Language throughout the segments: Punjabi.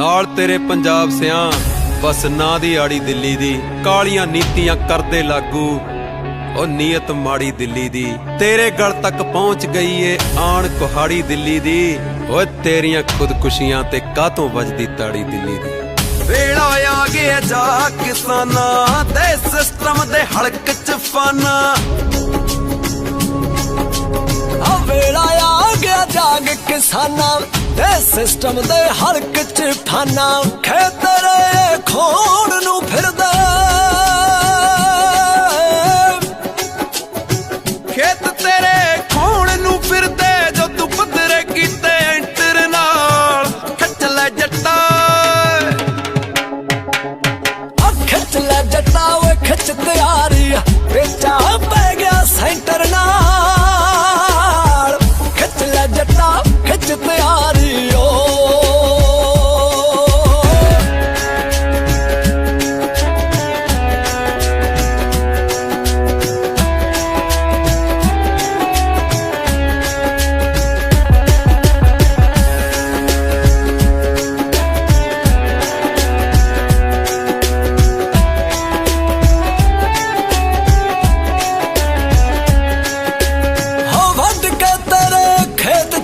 ਨਾਲ ਤੇਰੇ ਪੰਜਾਬ ਸਿਆਂ, ਬਸ ਨਾ ਦੀ ਆੜੀ ਦਿੱਲੀ ਦੀ, ਕਾਲੀਆਂ ਨੀਤੀਆਂ ਕਰਦੇ ਲਾਗੂ। ਉਹ ਨੀਅਤ ਮਾੜੀ ਦਿੱਲੀ ਦੀ, ਤੇਰੇ ਗਲ ਤੱਕ ਪਹੁੰਚ ਗਈ ਏ ਆਣ ਕੁਹਾੜੀ ਦਿੱਲੀ ਦੀ। ਓਏ ਤੇਰੀਆਂ ਖੁਦਕੁਸ਼ੀਆਂ ਤੇ ਕਾਤੋਂ ਵੱਜਦੀ ਤਾੜੀ ਦਿੱਲੀ ਦੀ? ਵੇਲਾ ਆ ਗਿਆ ਜਾ ਕਿਸਾਨਾਂ, ਤੇ ਸਿਸਟਮ ਦੇ ਹਲਕ ਚ ਫਾਨਾ। ਆ ਵੇਲਾ ਆ ਗਿਆ ਜਾਗ ਕਿਸਾਨਾਂ ਦੇ ਸਿਸਟਮ ਦੇ ਹਲਕ ਚ ਫਾਨਾ ਖੇਤਰੇ ਖੋਣ ਨੂੰ ਫਿਰਦਾ। ਖੇਤ ਤੇਰੇ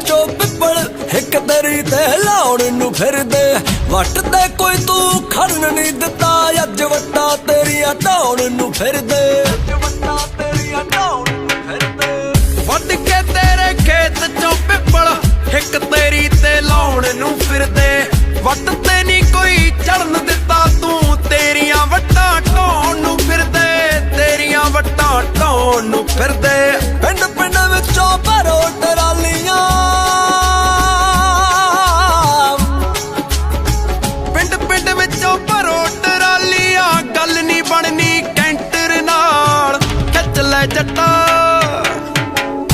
ਖੇਤ ਪਿੱਪਲ ਇੱਕ ਦਰੀ ਤੇ ਲਾਉਣ ਨੂੰ ਫਿਰਦੇ। ਵੱਟ ਤੇ ਕੋਈ ਤੂੰ ਖੜਨ ਨਹੀਂ ਦਿੱਤਾ, ਅੱਜ ਵੱਟਾ ਤੇਰੀਆਂ ਢਾਉਣ ਨੂੰ ਫਿਰਦੇ। ਅੱਜ ਵੱਟਾ ਤੇਰੀਆਂ ਨੂੰ ਫਿਰਦੇ। ਵੱਢ ਕੇ ਤੇਰੇ ਖੇਤ ਚੋਂ ਪਿੱਪਲ, ਇੱਕ ਤੇਰੀ ਤੇ ਲਾਉਣ ਨੂੰ ਫਿਰਦੇ। ਵੱਟ ਲੈ ਜੱਟਾ।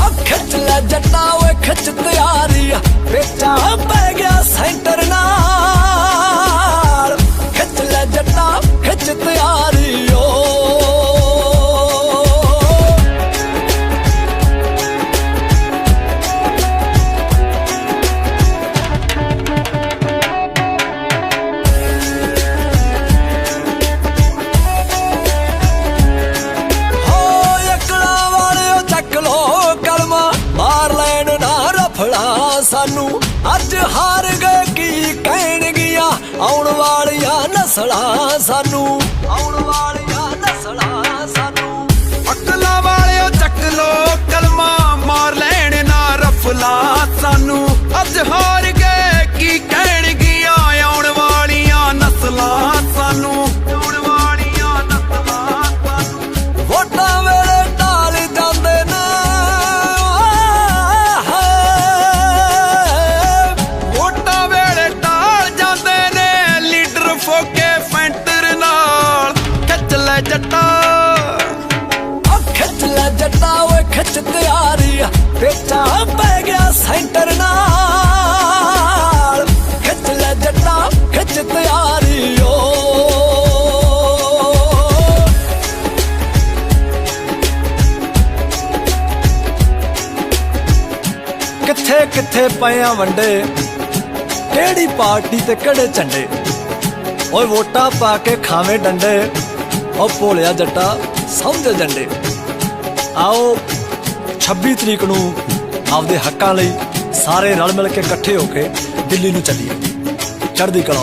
ਆ ਖਿੱਚ ਲੈ ਜੱਟਾ ਓਏ ਖਿੱਚ ਤਿਆਰੀ ਵੇਚਾ ਪੈ ਗਿਆ ਸੈਂਟਰ ਨਾ ਸਾਨੂੰ ਅੱਜ ਹਾਰ ਗਏ ਕੀ ਕਹਿਣਗੀਆਂ? ਆਉਣ ਵਾਲੀਆਂ ਨਸਲਾਂ ਸਾਨੂੰ, ਆਉਣ ਵਾਲੀਆਂ ਨਸਲਾਂ ਸਾਨੂੰ। ਅਕਲਾਂ ਵਾਲਿਓ ਚੱਕ ਲੋ ਕਲਮਾ ਮਾਰ ਲੈਣ ਨਾ ਰਫਲਾ ਸਾਨੂੰ। ਜੱਟਾ। ਆ ਖਿੱਚ ਲੈ ਜੱਟਾ, ਓਏ ਖਿੱਚ ਤਿਆਰੀ ਵੇਚਾ ਪੈ ਗਿਆ ਸੈਂਟਰ ਨਾਲ। ਖਿੱਚ ਲੈ ਜੱਟਾ, ਖਿੱਚ ਤਿਆਰੀ ਓ। ਕਿੱਥੇ ਕਿੱਥੇ ਪਿਆ ਵੰਡੇ? ਕਿਹੜੀ ਪਾਰਟੀ ਤੇ ਕਿਹੜੇ ਝੰਡੇ? ਓਏ ਵੋਟਾਂ ਪਾ ਕੇ ਖਾਵੇਂ ਡੰਡੇ। ਉਹ ਭੋਲਿਆ ਜੱਟਾ ਸਮਝ ਜੰਡੇ ਆਓ 26 ਤਰੀਕ ਨੂੰ ਆਪਦੇ ਹੱਕਾਂ ਲਈ ਸਾਰੇ ਰਲ ਮਿਲ ਕੇ ਇਕੱਠੇ ਹੋ ਕੇ ਦਿੱਲੀ ਨੂੰ ਚੱਲੀਏ। ਚੜ੍ਹਦੀ ਕਲਾ